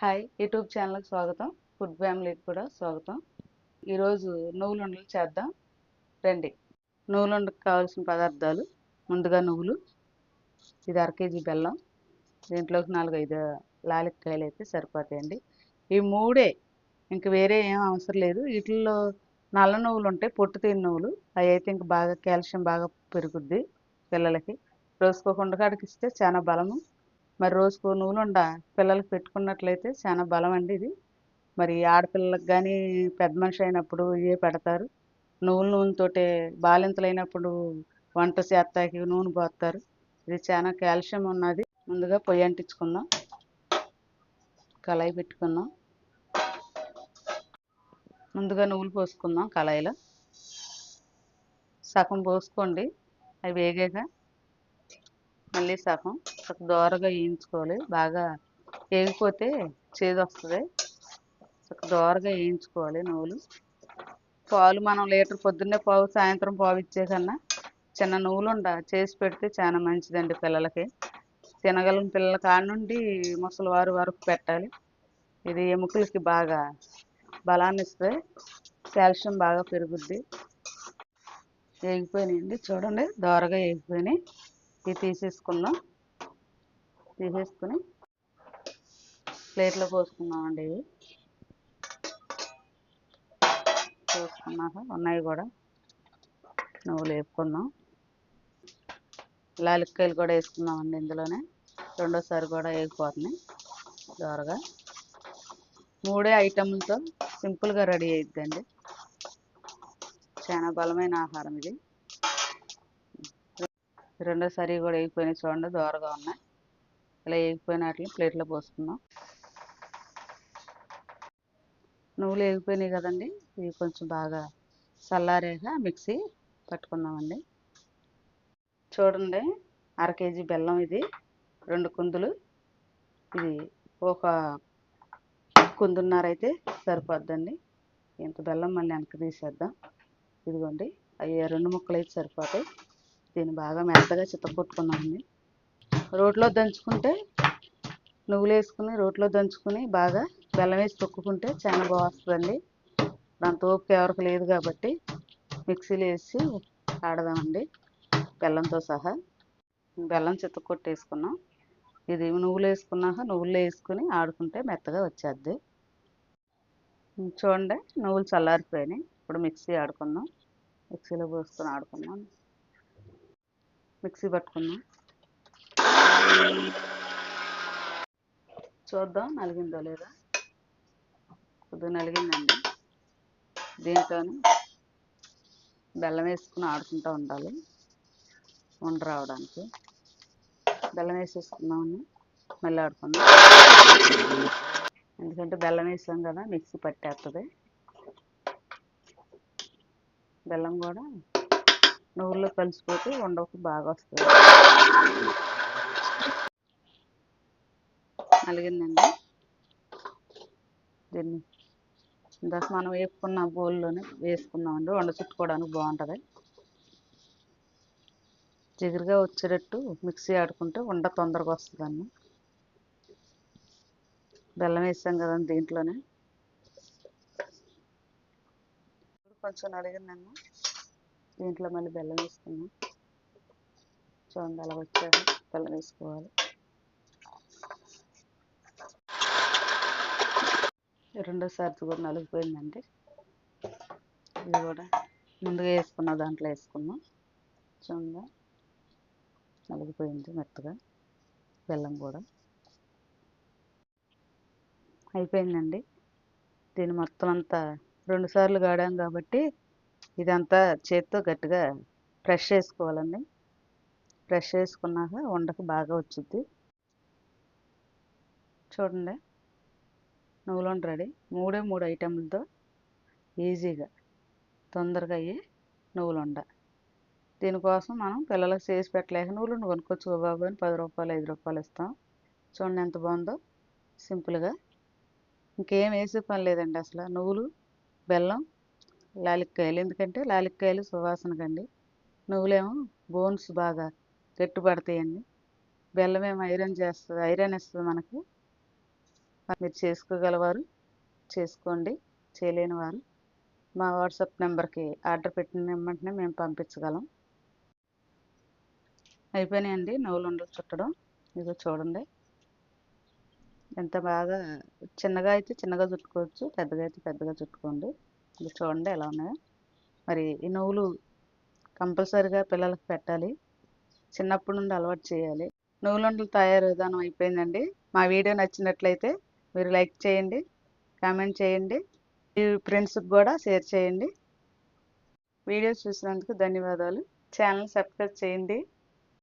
Hi YouTube ఛానల్కి స్వాగతం. Food ఫ్యామిలీకి కూడా స్వాగతం. ఈరోజు నువ్వులుండలు చేద్దాం. రండి. నువ్వులుండకు కావాల్సిన పదార్థాలు ముందుగా నువ్వులు ఇది అర కేజీ బెల్లం దీంట్లోకి నాలుగైదు లాలిక్కాయలు అయితే సరిపోతాయండి. ఈ మూడే ఇంక వేరే ఏం అవసరం లేదు. వీటిల్లో నల్ల నువ్వులు ఉంటాయి పొట్టు తీని నువ్వులు. అవి అయితే ఇంక బాగా కాల్షియం బాగా పెరుగుద్ది పిల్లలకి. రోజుకో కుండకాడికి ఇస్తే చాలా బలము. మరి రోజుకు నూనెండ పిల్లలకు పెట్టుకున్నట్లయితే చాలా బలం అండి ఇది. మరి ఆడపిల్లలకు కానీ పెద్ద మనిషి అయినప్పుడు ఇవే పెడతారు. నువ్వుల నూనెతోటే బాలింతలైనప్పుడు వంట చేస్తాకి నూనె పోస్తారు ఇది చాలా కాల్షియం ఉన్నది. ముందుగా పొయ్యి అంటించుకుందాం. కళాయి పెట్టుకుందాం. ముందుగా నువ్వులు పోసుకుందాం కళాయిలో. సగం పోసుకోండి. అవి వేగాక మళ్ళీ సగం. దోరగా వేయించుకోవాలి. బాగా వేగిపోతే చేదు వస్తుంది దోరగా వేయించుకోవాలి నువ్వులు పాలు మనం లీటర్ పొద్దున్నే పావు సాయంత్రం పావు ఇచ్చే కన్నా చిన్న నువ్వులు ఉండ చేసి పెడితే చాలా మంచిదండి పిల్లలకి. తినగలం పిల్లల కాడ నుండి ముసలివారు వరకు పెట్టాలి. ఇది ఎముకలకి బాగా బలాన్ని ఇస్తే కాల్షియం బాగా పెరుగుద్ది. వేగిపోయినాయండి. చూడండి దోరగా వేగిపోయినాయి. ఇవి తీసేసుకున్నాం తీసేసుకుని ప్లేట్లో పోసుకున్నామండి ఇవి. పోసుకున్నాక ఉన్నాయి కూడా. నువ్వులు లేపుకున్నాం లాలిక్కాయలు కూడా వేసుకున్నామండి ఇందులోనే. రెండోసారి కూడా వేగిపోతున్నాయి దోరగా మూడే ఐటమ్లతో సింపుల్గా రెడీ అయిద్దండి. చాలా బలమైన ఆహారం ఇది. రెండోసారి కూడా వేగిపోయినాయి చూడండి దోరగా ఉన్నాయి. ఇలా వేగిపోయిన వాటిని ప్లేట్లో పోసుకుందాం. నువ్వులు వేగిపోయినాయి కదండి ఇవి కొంచెం బాగా చల్లారాక మిక్సీ పట్టుకుందామండి. చూడండి అర కేజీ బెల్లం ఇది రెండు కుందులు. ఇది ఒక కుందున్నర అయితే సరిపోద్దండి. ఇంత బెల్లం మళ్ళీ వెనక్కి తీసేద్దాం. ఇదిగోండి అవి రెండు ముక్కలు అయితే సరిపోతాయి. దీన్ని బాగా మెత్తగా చిత్తకొట్టుకున్నామండి రోట్లో దంచుకుంటే నువ్వులు వేసుకుని రోట్లో దంచుకుని బాగా బెల్లం వేసి తొక్కుకుంటే చాలా బాగుంటుందండి. దాంతో ఓపిక ఎవరికి లేదు కాబట్టి మిక్సీలో వేసి ఆడదామండి. బెల్లంతో సహా బెల్లం చిత్తకొట్టేసుకున్నాం ఇది నువ్వులు వేసుకున్నాక నువ్వులు వేసుకుని ఆడుకుంటే మెత్తగా వచ్చేద్ది. చూడండి నువ్వులు చల్లారిపోయినాయి. ఇప్పుడు మిక్సీ ఆడుకుందాం. మిక్సీలో పోసుకొని ఆడుకుందాం. మిక్సీ పట్టుకుందాం చూద్దాం నలిగిందో లేదా? కొద్దిగా నలిగిందండి. దీంతో బెల్లం వేసుకుని ఆడుకుంటూ ఉండాలి. ఉండ రావడానికి. బెల్లం వేసేసుకుందామని మళ్ళీ ఆడుకుందాం. ఎందుకంటే బెల్లం వేసాం కదా మిక్సీ పట్టేస్తుంది బెల్లం కూడా నూనెలో కలిసిపోతే వండకు బాగా వస్తుంది. నలిగిందండి. దీన్ని ఇందాక మనం వేపుకున్న బౌల్లోనే వేసుకుందామండి. వండ చుట్టుకోవడానికి బాగుంటుంది. జిగురుగా వచ్చేటట్టు మిక్సీ ఆడుకుంటే వండ తొందరగా వస్తుందండి. బెల్లం వేసాం కదండి దీంట్లోనే. కొంచెం నలిగిందన్న దీంట్లో మళ్ళీ బెల్లం వేసుకున్నాం చూడండి అలా వచ్చాక బెల్లం వేసుకోవాలి. రెండోసారి కూడా నలిగిపోయిందండి. ఇది కూడా ముందుగా వేసుకున్న దాంట్లో వేసుకున్నాం చూడండి. నలిగిపోయింది మెత్తగా బెల్లం కూడా. అయిపోయిందండి. దీన్ని మొత్తం అంతా రెండు సార్లు గాడాం కాబట్టి ఇదంతా చేత్తో గట్టిగా ప్రెష్ చేసుకోవాలండి. ప్రెష్ చేసుకున్నాక వండకు బాగా వచ్చింది చూడండి. నువ్వులు రెడీ. మూడే మూడు ఐటెంలతో ఈజీగా తొందరగా అయ్యి నువ్వులుండ దీనికోసం మనం పిల్లలకు చేసి పెట్టలేక నువ్వులు కొనుక్కొచ్చు బాబు అని పది రూపాయలు ఐదు రూపాయలు ఇస్తాం. చూడండి ఎంత బాగుందో. సింపుల్గా. ఇంకేం వేసే పని లేదండి అసలు. నువ్వులు బెల్లం లాలిక్కాయలు. ఎందుకంటే లాలిక్కాయలు సువాసనకండి. నువ్వులేమో బోన్స్ బాగా గట్టిపడతాయండి బెల్లం ఏమో ఐరన్ చేస్తుంది ఐరన్ ఇస్తుంది మనకి. మీరు చేసుకోగలవారు. చేసుకోండి. చేయలేని వారు మా వాట్సాప్ నెంబర్కి ఆర్డర్ పెట్టిన వెంటనే మేము పంపించగలం. అయిపోయినాయండి నువ్వులు ఉండలు చుట్టడం. ఇదో చూడండి. ఎంత బాగా చిన్నగా అయితే చిన్నగా చుట్టుకోవచ్చు. పెద్దగా అయితే పెద్దగా చుట్టుకోండి. ఇది చూడండి ఎలా ఉన్నాయో? మరి ఈ నువ్వులు కంపల్సరిగా పిల్లలకు పెట్టాలి. చిన్నప్పటి నుండి అలవాటు చేయాలి. నువ్వులుండలు తయారు విధానం అయిపోయిందండి. మా వీడియో నచ్చినట్లయితే మీరు లైక్ చేయండి కామెంట్ చేయండి మీ ఫ్రెండ్స్కి కూడా షేర్ చేయండి. వీడియో చూసినందుకు ధన్యవాదాలు. ఛానల్ సబ్స్క్రైబ్ చేయండి.